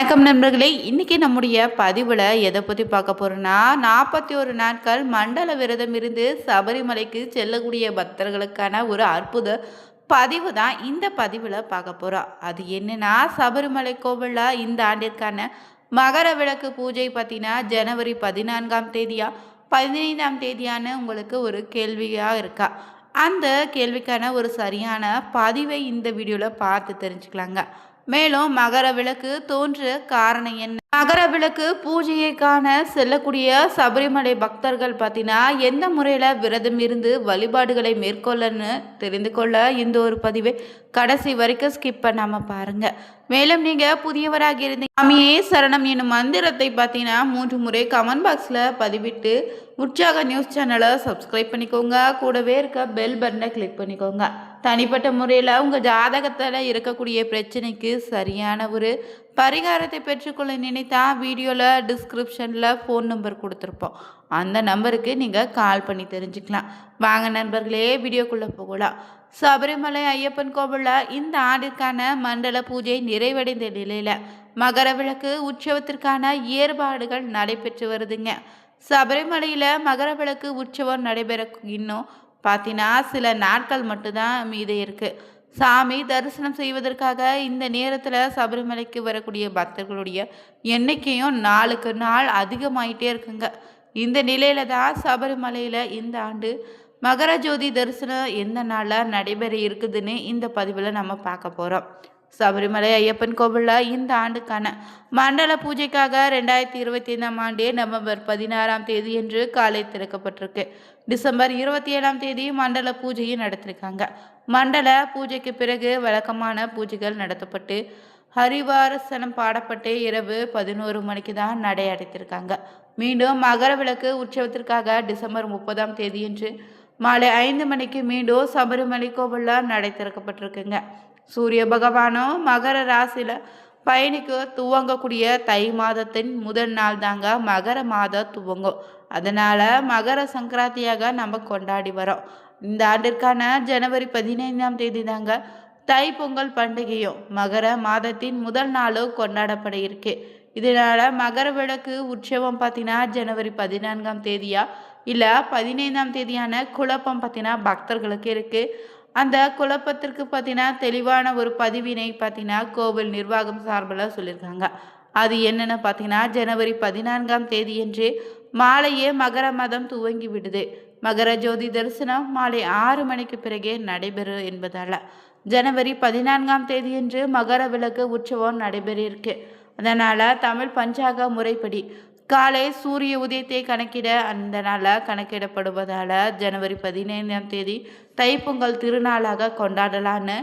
வணக்கம் நண்பர்களே இன்னைக்கு நம்முடைய பதிவில் எதை பற்றி பார்க்க போகிறோன்னா நாற்பத்தி ஒரு நாட்கள் மண்டல விரதம் இருந்து சபரிமலைக்கு செல்லக்கூடிய பக்தர்களுக்கான ஒரு அற்புத பதிவு தான் இந்த பதிவில் பார்க்க போகிறோம் அது என்னென்னா சபரிமலை கோவிலில் இந்த ஆண்டிற்கான மகர விளக்கு பூஜை பார்த்தீங்கன்னா ஜனவரி பதினான்காம் தேதியா பதினைந்தாம் தேதியான உங்களுக்கு ஒரு கேள்வியாக இருக்கா? அந்த கேள்விக்கான ஒரு சரியான பதிவை இந்த வீடியோவில் பார்த்து தெரிஞ்சுக்கலாங்க. மேலும் மகர விளக்கு தோன்ற காரணம் என்ன? மகர விளக்கு பூஜையை காண செல்லக்கூடிய சபரிமலை பக்தர்கள் பார்த்தீங்கன்னா எந்த முறையில் விரதம் இருந்து வழிபாடுகளை மேற்கொள்ளன்னு தெரிந்து கொள்ள இந்த ஒரு பதிவை கடைசி வரைக்கும் ஸ்கிப் பண்ணாமல் பாருங்க. மேலும் நீங்கள் புதியவராக இருந்தீங்க. சாமியே சரணம் என்னும் மந்திரத்தை பார்த்தீங்கன்னா மூன்று முறை கமெண்ட் பாக்ஸில் பதிவிட்டு உற்சாக நியூஸ் சேனலை சப்ஸ்கிரைப் பண்ணிக்கோங்க. கூடவே இருக்க பெல் பட்டனை கிளிக் பண்ணிக்கோங்க. தனிப்பட்ட முறையில் உங்கள் ஜாதகத்தில் இருக்கக்கூடிய பிரச்சனைக்கு சரியான ஒரு பரிகாரத்தை பெற்றுக்கொள்ள நினைத்தா வீடியோவில் டிஸ்கிரிப்ஷனில் ஃபோன் நம்பர் கொடுத்துருப்போம். அந்த நம்பருக்கு நீங்கள் கால் பண்ணி தெரிஞ்சுக்கலாம். வாங்க நண்பர்களே வீடியோக்குள்ளே போகலாம். சபரிமலை ஐயப்பன் கோவிலில் இந்த ஆண்டிற்கான மண்டல பூஜை நிறைவடைந்த நிலையில் மகர விளக்கு உற்சவத்திற்கான ஏற்பாடுகள் நடைபெற்று வருதுங்க. சபரிமலையில் மகர விளக்கு உற்சவம் நடைபெற இன்னும் பார்த்தீங்கன்னா சில நாட்கள் மட்டும்தான் மீது இருக்குது சாமி தரிசனம் செய்வதற்காக இந்த நேரத்தில் சபரிமலைக்கு வரக்கூடிய பக்தர்களுடைய எண்ணிக்கையும் நாளுக்கு நாள் அதிகமாயிட்டே இருக்குங்க. இந்த நிலையில தான் சபரிமலையில் இந்த ஆண்டு மகர ஜோதி தரிசனம் எந்த நாளில் நடைபெற இருக்குதுன்னு இந்த பதிவில் நம்ம பார்க்க போகிறோம் சபரிமலை ஐயப்பன் கோவிலில் இந்த ஆண்டுக்கான மண்டல பூஜைக்காக ரெண்டாயிரத்தி இருபத்தி ஐந்தாம் ஆண்டு நவம்பர் பதினாறாம் தேதி என்று காலை திறக்கப்பட்டிருக்கு. டிசம்பர் இருபத்தி ஏழாம் தேதி மண்டல பூஜையும் நடத்திருக்காங்க. மண்டல பூஜைக்கு பிறகு வழக்கமான பூஜைகள் நடத்தப்பட்டு ஹரிவாரசனம் பாடப்பட்டு இரவு பதினோரு மணிக்கு தான் நடை அடைத்திருக்காங்க. மீண்டும் மகர விளக்கு உற்சவத்திற்காக டிசம்பர் முப்பதாம் தேதியன்று மாலை ஐந்து மணிக்கு மீண்டும் சபரிமலை கோவிலில் நடை திறக்கப்பட்டிருக்குங்க. சூரிய பகவானும் மகர ராசியில் பயணிக்கு துவங்கக்கூடிய தை மாதத்தின் முதல் நாள் தாங்க மகர மாதம் துவங்கும். அதனால் மகர சங்கராந்தியாக நம்ம கொண்டாடி வரோம். இந்த ஆண்டிற்கான ஜனவரி பதினைந்தாம் தேதி தாங்க தை பொங்கல் பண்டிகையும் மகர மாதத்தின் முதல் நாளும் கொண்டாடப்பட இருக்கு. இதனால் மகர விளக்கு உற்சவம் பார்த்தீங்கன்னா ஜனவரி பதினான்காம் தேதியா? இல்லை பதினைந்தாம் தேதியான குழப்பம் பார்த்தீங்கன்னா பக்தர்களுக்கு இருக்குது அந்த குழப்பத்திற்கு பார்த்தீங்கன்னா தெளிவான ஒரு பதிவினை பார்த்தீங்கன்னா கோவில் நிர்வாகம் சார்பில் சொல்லியிருக்காங்க. அது என்னென்னு பார்த்தீங்கன்னா ஜனவரி பதினான்காம் தேதியன்று மாலையே மகர மதம் துவங்கி விடுது. மகர ஜோதி தரிசனம் மாலை ஆறு மணிக்கு பிறகே நடைபெறும் என்பதால் ஜனவரி பதினான்காம் தேதியன்று மகர விளக்கு உற்சவம் நடைபெறிருக்கு. அதனால் தமிழ் பஞ்சாக முறைப்படி காலை சூரிய உதயத்தை கணக்கிட அந்த நாளாக கணக்கிடப்படுவதால் ஜனவரி பதினைந்தாம் தேதி தைப்பொங்கல் திருநாளாக கொண்டாடலான்னு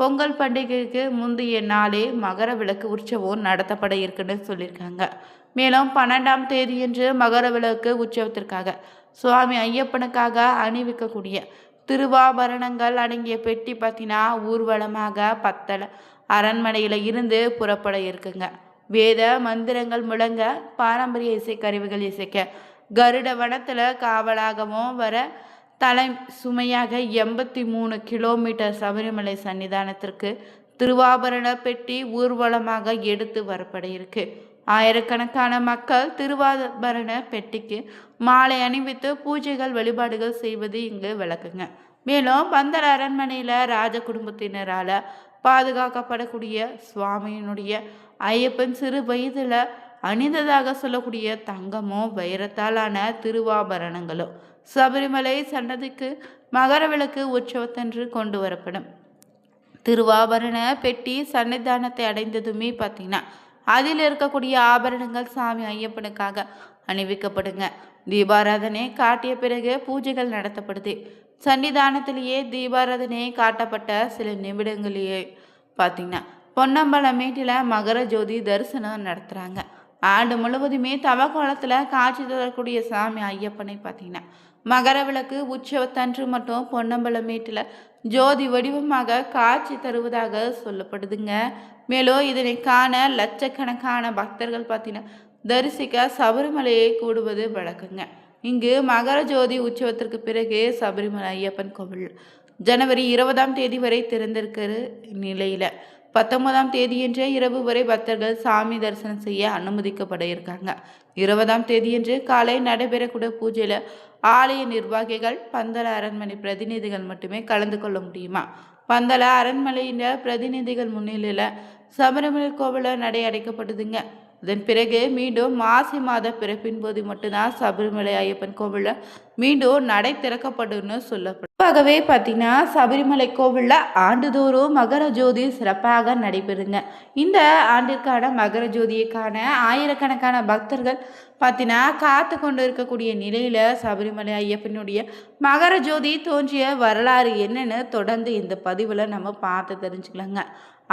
பொங்கல் பண்டிகைக்கு முந்தைய நாளே மகர விளக்கு உற்சவம் நடத்தப்பட இருக்குன்னு சொல்லியிருக்காங்க. மேலும் பன்னெண்டாம் தேதியன்று மகர விளக்கு உற்சவத்திற்காக சுவாமி ஐயப்பனுக்காக அணிவிக்கக்கூடிய திருவாபரணங்கள் அடங்கிய பெட்டி பார்த்தீங்கன்னா ஊர்வலமாக பத்தல அரண்மனையில் இருந்து புறப்பட இருக்குங்க. வேத மந்திரங்கள் முழங்க பாரம்பரிய இசைக்கருவிகள் இசைக்க கருட வனத்தில் காவலாகவும் வர தலை சுமையாக எண்பத்தி மூணு கிலோமீட்டர் சபரிமலை சன்னிதானத்திற்கு திருவாபரண பெட்டி ஊர்வலமாக எடுத்து வரப்பட இருக்கு ஆயிரக்கணக்கான மக்கள் திருவாபரண பெட்டிக்கு மாலை அணிவித்து பூஜைகள் வழிபாடுகள் செய்வது இங்கு விளக்குங்க. மேலும் பந்தர் அரண்மனையில் ராஜ குடும்பத்தினரால் பாதுகாக்கப்படக்கூடிய சுவாமியினுடைய ஐயப்பன் சிறு வயதில் அணிந்ததாக சொல்லக்கூடிய தங்கமோ வைரத்தாலான திருவாபரணங்களோ சபரிமலை சன்னதிக்கு மகர விளக்கு உற்சவத்தன்று கொண்டு வரப்படும். திருவாபரண பெட்டி சன்னிதானத்தை அடைந்ததுமே பார்த்தீங்கன்னா அதில் இருக்கக்கூடிய ஆபரணங்கள் சாமி ஐயப்பனுக்காக அணிவிக்கப்படுங்க. தீபாராதனை காட்டிய பிறகு பூஜைகள் நடத்தப்படுது. சன்னிதானத்திலேயே தீபாராதனை காட்டப்பட்ட சில நிமிடங்களையே பார்த்தீங்கன்னா பொன்னம்பலமேட்டில் மகர ஜோதி தரிசனம் நடத்துகிறாங்க ஆண்டு முழுவதுமே தவக்காலத்தில் காட்சி தரக்கூடிய சாமி ஐயப்பனை பார்த்தீங்கன்னா மகர விளக்கு உற்சவத்தன்று மட்டும் பொன்னம்பலமேட்டில் ஜோதி வடிவமாக காட்சி தருவதாக சொல்லப்படுதுங்க. மேலும் இதனை காண லட்சக்கணக்கான பக்தர்கள் பார்த்தீங்கன்னா தரிசிக்க சபரிமலையை கூடுவது வழக்குங்க. இங்கு மகர ஜோதி உற்சவத்திற்கு பிறகு சபரிமலை ஐயப்பன் கோவில். ஜனவரி இருபதாம் தேதி வரை திறந்திருக்கிற நிலையில் பத்தொன்பதாம் தேதியன்றே இரவு வரை பக்தர்கள் சாமி தரிசனம் செய்ய அனுமதிக்கப்பட இருக்காங்க. இருபதாம் தேதியன்று காலை நடைபெறக்கூடிய பூஜையில் ஆலய நிர்வாகிகள் பந்தல அரண்மனை பிரதிநிதிகள் மட்டுமே கலந்து கொள்ள முடியுமா? பந்தல அரண்மனையின் பிரதிநிதிகள் முன்னிலையில் சபரிமலை கோவிலில் நடை அடைக்கப்பட்டதுங்க. அதன் பிறகு மீண்டும் மாசி மாத பிறப்பின் போது மட்டும்தான் சபரிமலை ஐயப்பன் கோவிலில் மீண்டும் நடை திறக்கப்படும்னு சொல்லப்படும் பொதுவாகவே பார்த்தீங்கன்னா சபரிமலை கோவிலில் ஆண்டுதோறும் மகர ஜோதி சிறப்பாக நடைபெறுங்க. இந்த ஆண்டிற்கான மகர ஜோதியைக்கான ஆயிரக்கணக்கான பக்தர்கள் பார்த்தீங்கன்னா காத்து கொண்டு இருக்கக்கூடிய நிலையில் சபரிமலை ஐயப்பனுடைய மகர ஜோதி தோன்றிய வரலாறு என்னன்னு தொடர்ந்து இந்த பதிவில் நம்ம பார்த்து தெரிஞ்சுக்கலாங்க.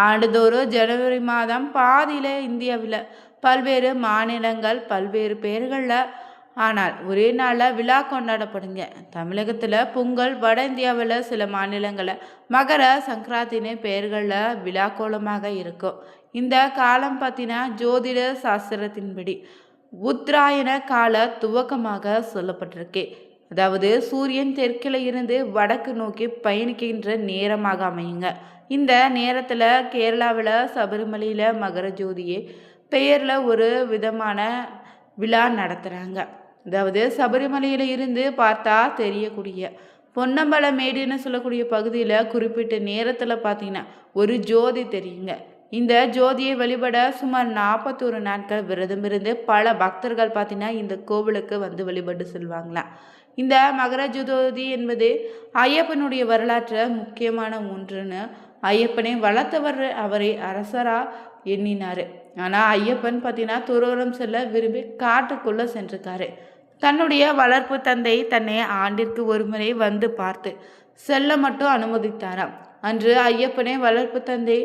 ஆண்டுதோறும் ஜனவரி மாதம் பாதியில் இந்தியாவில் பல்வேறு மாநிலங்கள் பல்வேறு பேர்களில் ஆனால் ஒரே நாளில் விழா கொண்டாடப்படுங்க. தமிழகத்தில் பொங்கல் வட இந்தியாவில் சில மாநிலங்களில் மகர சங்கராந்தின்னு பெயர்களில் விழா கோலமாக இருக்கும். இந்த காலம் பார்த்தீங்கன்னா ஜோதிட சாஸ்திரத்தின்படி உத்தராயண கால துவக்கமாக சொல்லப்பட்டிருக்கு. அதாவது சூரியன் தெற்கில் இருந்து வடக்கு நோக்கி பயணிக்கின்ற நேரமாக அமையுங்க. இந்த நேரத்தில் கேரளாவில் சபரிமலையில் மகர ஜோதியை பெயரில் ஒரு விதமான விழா நடத்துகிறாங்க அதாவது சபரிமலையில் இருந்து பார்த்தா தெரியக்கூடிய பொன்னம்பல மேடுன்னு சொல்லக்கூடிய பகுதியில் குறிப்பிட்ட நேரத்தில் பார்த்தீங்கன்னா ஒரு ஜோதி தெரியுங்க. இந்த ஜோதியை வழிபட சுமார் நாற்பத்தோரு நாட்கள் விரதம் இருந்து பல பக்தர்கள் பார்த்தீங்கன்னா இந்த கோவிலுக்கு வந்து வழிபட்டு செல்வாங்களாம் இந்த மகர ஜோதி என்பது ஐயப்பனுடைய வரலாற்றில் முக்கியமான ஒன்றுன்னு ஐயப்பனை வளர்த்தவர் அவரை அரசராக எண்ணினார். ஆனால் ஐயப்பன் பார்த்தீங்கன்னா துறவரம் செல்ல விரும்பி காட்டுக்குள்ளே சென்றிருக்காரு. தன்னுடைய வளர்ப்பு தந்தை தன்னை ஆண்டிற்கு ஒரு முறை வந்து பார்த்து செல்ல மட்டும் அனுமதித்தாராம். அன்று ஐயப்பனே வளர்ப்பு தந்தை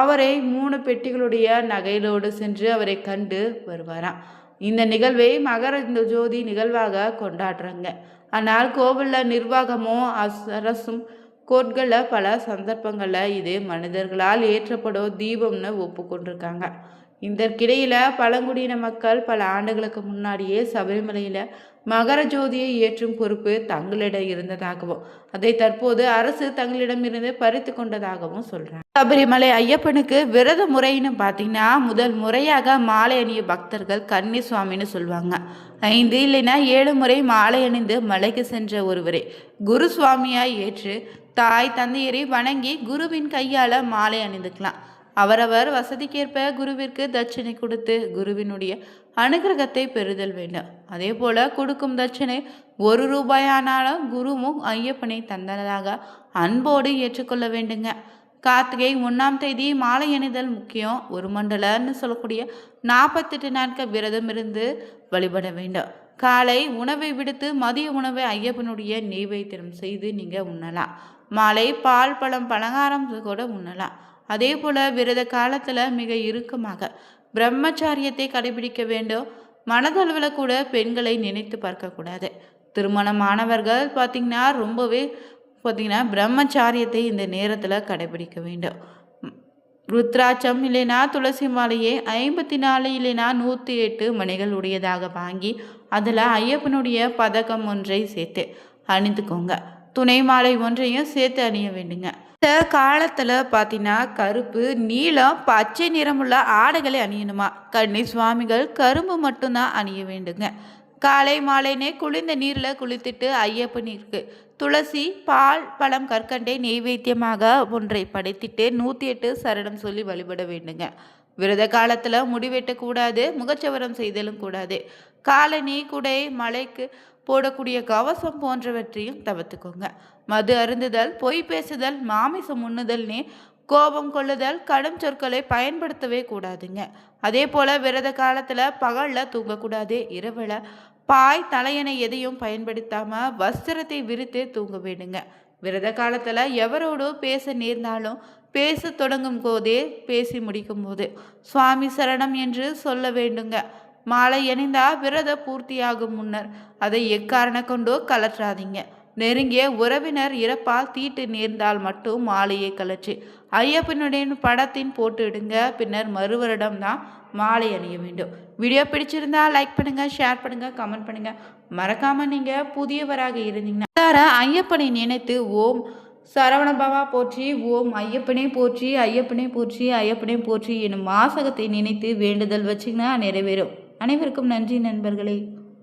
அவரை மூணு பெட்டிகளுடைய நகையிலோடு சென்று அவரை கண்டு வருவாராம். இந்த நிகழ்வை மகர ஜோதி நிகழ்வாக கொண்டாடுறாங்க. ஆனால் கோவிலில் நிர்வாகமும் அரசும் கோட்களில் பல சந்தர்ப்பங்களில் இது மனிதர்களால் ஏற்றப்படும் தீபம்னு ஒப்புக்கொண்டிருக்காங்க. இதற்கிடையில் பழங்குடியின மக்கள் பல ஆண்டுகளுக்கு முன்னாடியே சபரிமலையில் மகர ஜோதியை ஏற்றும் பொறுப்பு தங்களிடம் இருந்ததாகவும் அதை தற்போது அரசு தங்களிடமிருந்து பறித்து கொண்டதாகவும் சொல்கிறாங்க சபரிமலை ஐயப்பனுக்கு விரத முறைன்னு பார்த்தீங்கன்னா முதல் முறையாக மாலை அணிய பக்தர்கள் கன்னி சுவாமின்னு சொல்லுவாங்க. ஐந்து இல்லைன்னா ஏழு முறை மாலை அணிந்து மலைக்கு சென்ற ஒருவரை குரு சுவாமியாய் ஏற்று தாய் தந்தையரை வணங்கி குருவின் கையால் மாலை அணிந்துக்கலாம். அவரவர் வசதிக்கேற்ப குருவிற்கு தட்சணை கொடுத்து குருவினுடைய அனுகிரகத்தை பெறுதல் வேண்டும். அதே போல கொடுக்கும் தட்சணை ஒரு ரூபாயானாலும் குருவும் ஐயப்பனை தந்தனதாக அன்போடு ஏற்றுக்கொள்ள வேண்டுங்க. கார்த்திகை ஒன்றாம் தேதி மாலை அணிதல் முக்கியம். ஒரு மண்டலன்னு சொல்லக்கூடிய நாற்பத்தெட்டு நாட்கள் விரதம் இருந்து வழிபட வேண்டும். காலை உணவை விடுத்து மதிய உணவை ஐயப்பனுடைய நெய்வேத்தியம் செய்து நீங்கள் உண்ணலாம். மாலை பால் பழம் பலகாரம் கூட உண்ணலாம். அதே போல் விரத காலத்தில் மிக இறுக்கமாக பிரம்மச்சாரியத்தை கடைபிடிக்க வேண்டும். மனதளவில் கூட பெண்களை நினைத்து பார்க்கக்கூடாது திருமணமானவர்கள் பார்த்திங்கன்னா ரொம்பவே பார்த்திங்கன்னா பிரம்மச்சாரியத்தை இந்த நேரத்தில் கடைபிடிக்க வேண்டும். ருத்ராட்சம் இல்லைனா துளசி மாலையை ஐம்பத்தி நாலு இல்லைனா நூற்றி எட்டு மணிகள் உடையதாக வாங்கி அதில் ஐயப்பனுடைய பதக்கம் ஒன்றை சேர்த்து அணிந்துக்கோங்க. துணை மாலை ஒன்றையும் சேர்த்து அணிய வேண்டுங்க. இந்த காலத்தில் பார்த்தீங்கன்னா கருப்பு நீளம் பச்சை நிறமுள்ள ஆடைகளை அணியணுமா? கண்ணி சுவாமிகள் கரும்பு மட்டும்தான் அணிய வேண்டுங்க. காலை மாலைனே குளிர்ந்த நீரில் குளித்துட்டு ஐயப்பனிற்கு துளசி பால் பழம் கற்கண்டை நெய்வேத்தியமாக ஒன்றை படைத்திட்டு நூற்றி எட்டு சரணம் சொல்லி வழிபட வேண்டுங்க. விரத காலத்தில் முடிவெட்டக்கூடாது முகச்சவரம் செய்தலும் கூடாது. காலனி குடை மலைக்கு போடக்கூடிய கவசம் போன்றவற்றையும் தவிர்த்துக்கோங்க. மது அருந்துதல் பொய் பேசுதல் மாமிசம் உண்ணுதல்னே கோபம் கொள்ளுதல் கடும் சொற்களை பயன்படுத்தவே கூடாதுங்க. அதே போல் விரத காலத்தில் பகலில் தூங்கக்கூடாது. இரவில் பாய் தலையணை எதையும் பயன்படுத்தாமல் வஸ்திரத்தை விரித்து தூங்க வேண்டுங்க விரத காலத்தில் எவரோடு பேச நேர்ந்தாலும் பேச தொடங்கும் போதே பேசி முடிக்கும் போது சுவாமி சரணம் என்று சொல்ல வேண்டுங்க. மாலை அணிந்தா விரத பூர்த்தியாகும் முன்னர். அதை எக்காரணம் கொண்டோ கலற்றாதீங்க. நெருங்கிய உறவினர் இறப்பால் தீட்டு நேர்ந்தால் மட்டும் மாலையை கலற்றி. ஐயப்பனுடைய படத்தின் போட்டுடுங்க பின்னர் மறுவரிடம் தான் மாலை அணிய வேண்டும். வீடியோ பிடிச்சிருந்தா லைக் பண்ணுங்க ஷேர் பண்ணுங்க கமெண்ட் பண்ணுங்க. மறக்காம நீங்க புதியவராக இருந்தீங்கன்னா. ஐயப்பனை நினைத்து ஓம் சரவணபவா போற்றி ஓம் ஐயப்பனே போற்றி ஐயப்பனே போற்றி ஐயப்பனே போற்றி எனும் வாசகத்தை நினைத்து வேண்டுதல் வச்சிங்கன்னா நிறைவேறும். அனைவருக்கும் நன்றி நண்பர்களே.